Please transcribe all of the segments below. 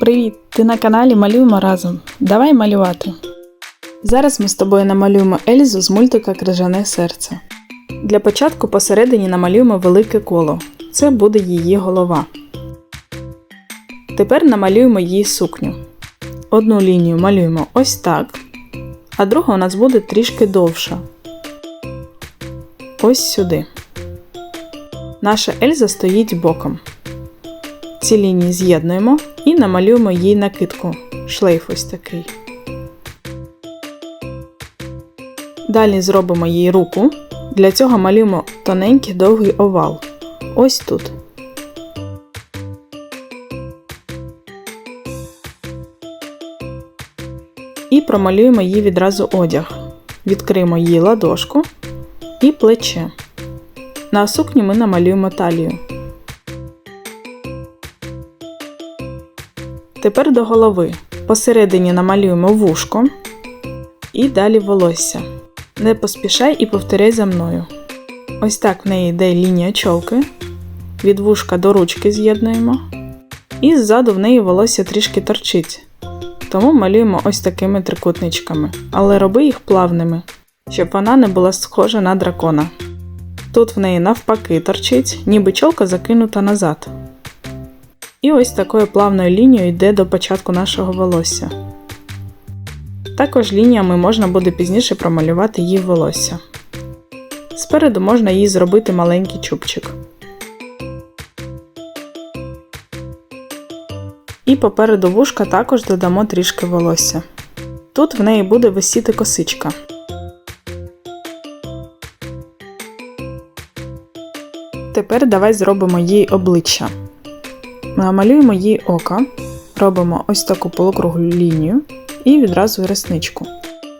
Привіт! Ти на каналі Малюємо разом. Давай малювати. Зараз ми з тобою намалюємо Ельзу з мультика Крижане серце. Для початку посередині намалюємо велике коло. Це буде її голова. Тепер намалюємо її сукню. Одну лінію малюємо ось так, а друга у нас буде трішки довша. Ось сюди. Наша Ельза стоїть боком. Ці лінії з'єднуємо і намалюємо їй накидку. Шлейф ось такий. Далі зробимо їй руку. Для цього малюємо тоненький довгий овал. Ось тут. І промалюємо їй відразу одяг. Відкриємо її ладошку і плече. На сукні ми намалюємо талію. Тепер до голови. Посередині намалюємо вушко і далі волосся. Не поспішай і повторяй за мною. Ось так в неї йде лінія чолки. Від вушка до ручки з'єднуємо. І ззаду в неї волосся трішки торчить. Тому малюємо ось такими трикутничками, але роби їх плавними, щоб вона не була схожа на дракона. Тут в неї навпаки торчить, ніби чолка закинута назад. І ось такою плавною лінією йде до початку нашого волосся. Також лініями можна буде пізніше промалювати її волосся. Спереду можна їй зробити маленький чубчик. І попереду вушка також додамо трішки волосся. Тут в неї буде висіти косичка. Тепер давай зробимо їй обличчя. Намалюємо їй око, робимо ось таку полукруглу лінію і відразу ресничку.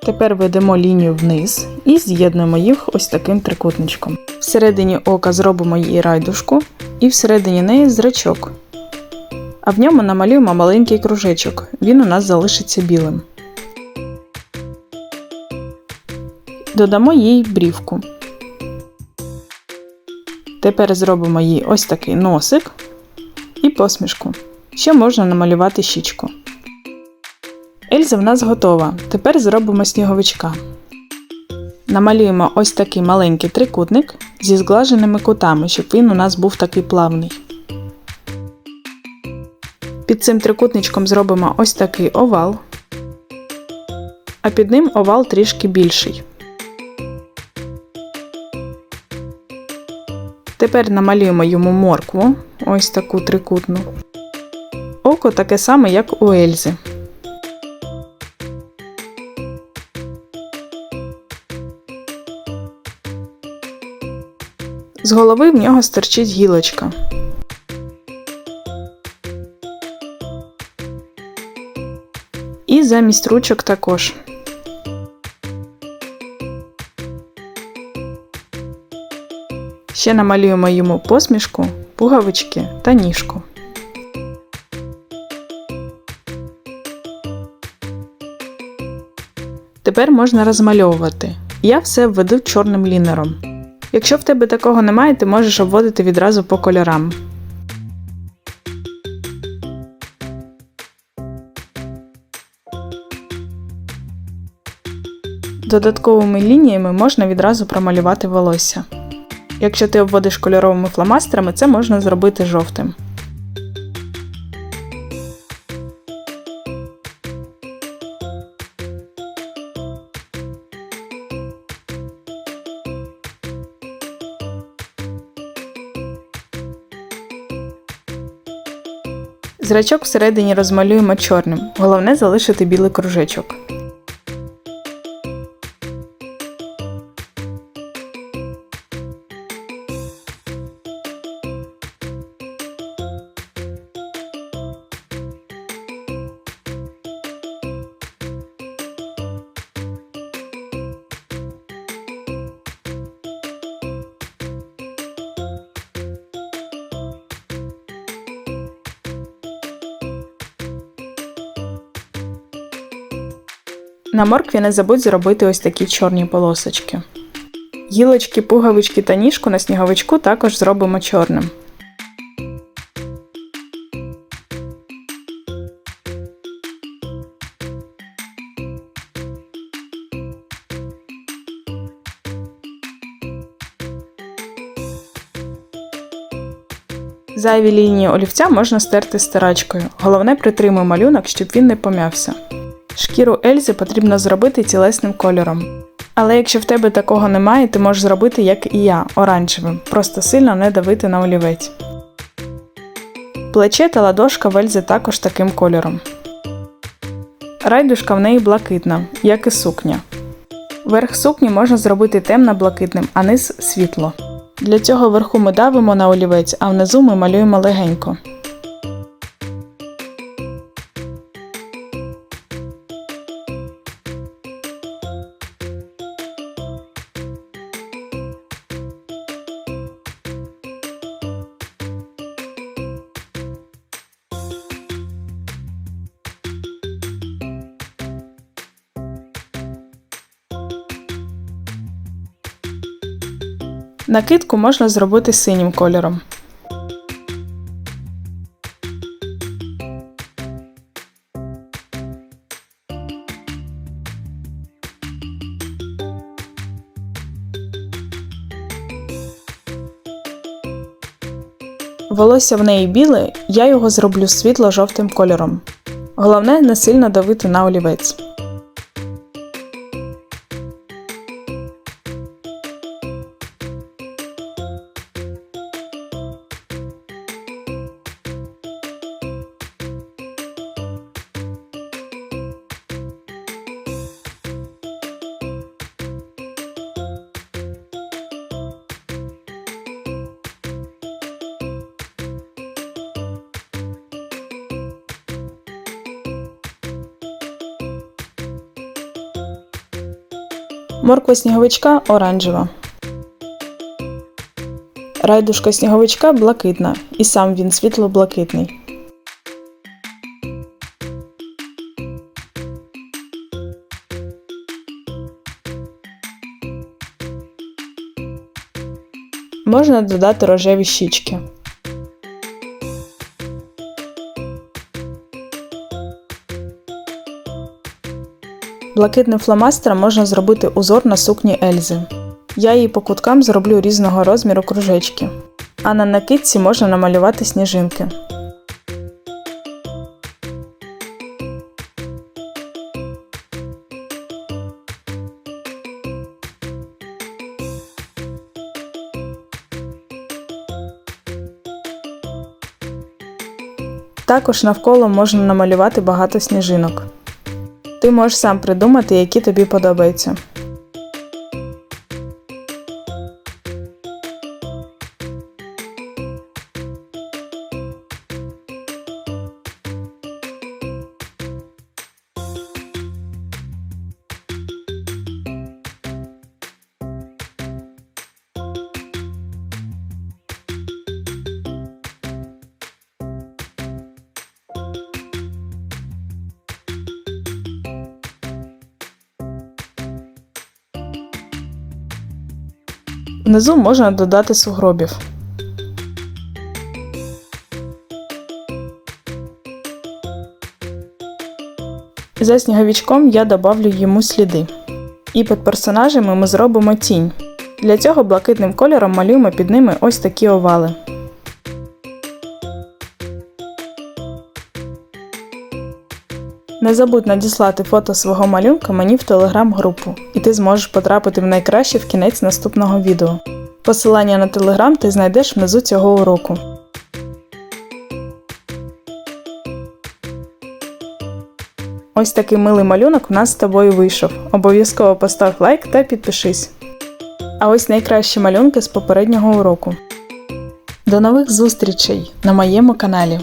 Тепер ведемо лінію вниз і з'єднуємо їх ось таким трикутничком. Всередині ока зробимо їй райдушку і всередині неї зрачок. А в ньому намалюємо маленький кружечок, він у нас залишиться білим. Додамо їй брівку. Тепер зробимо їй ось такий носик і посмішку. Ще можна намалювати щічку. Ельза в нас готова. Тепер зробимо сніговичка. Намалюємо ось такий маленький трикутник зі зглаженими кутами, щоб він у нас був такий плавний. Під цим трикутничком зробимо ось такий овал, а під ним овал трішки більший. Тепер намалюємо йому моркву, ось таку трикутну. Око таке саме, як у Ельзи. З голови в нього стерчить гілочка. І замість ручок також. Ще намалюємо йому посмішку, пуговички та ніжку. Тепер можна розмальовувати. Я все введу чорним лінером. Якщо в тебе такого немає, ти можеш обводити відразу по кольорам. Додатковими лініями можна відразу промалювати волосся. Якщо ти обводиш кольоровими фломастерами, це можна зробити жовтим. Зрачок всередині розмалюємо чорним. Головне залишити білий кружечок. На моркві не забудь зробити ось такі чорні полосочки. Гілочки, пуговички та ніжку на сніговичку також зробимо чорним. Зайві лінії олівця можна стерти старачкою. Головне притримуй малюнок, щоб він не пом'явся. Шкіру Ельзи потрібно зробити тілесним кольором. Але якщо в тебе такого немає, ти можеш зробити, як і я, оранжевим, просто сильно не давити на олівець. Плече та ладошка в Ельзи також таким кольором. Райдушка в неї блакитна, як і сукня. Верх сукні можна зробити темно-блакитним, а низ світло. Для цього вверху ми давимо на олівець, а внизу ми малюємо легенько. Накидку можна зробити синім кольором. Волосся в неї біле, я його зроблю світло-жовтим кольором. Головне не сильно давити на олівець. Морква сніговичка оранжева. Райдушка сніговичка блакитна, і сам він світло-блакитний. Можна додати рожеві щічки. Блакитним фломастером можна зробити узор на сукні Ельзи. Я її по куткам зроблю різного розміру кружечки. А на накидці можна намалювати сніжинки. Також навколо можна намалювати багато сніжинок. Ти можеш сам придумати, які тобі подобаються. Внизу можна додати сугробів. За сніговичком я добавлю йому сліди. І під персонажами ми зробимо тінь. Для цього блакитним кольором малюємо під ними ось такі овали. Не забудь надіслати фото свого малюнка мені в телеграм-групу, і ти зможеш потрапити в найкраще в кінець наступного відео. Посилання на телеграм ти знайдеш внизу цього уроку. Ось такий милий малюнок у нас з тобою вийшов. Обов'язково постав лайк та підпишись. А ось найкращі малюнки з попереднього уроку. До нових зустрічей на моєму каналі.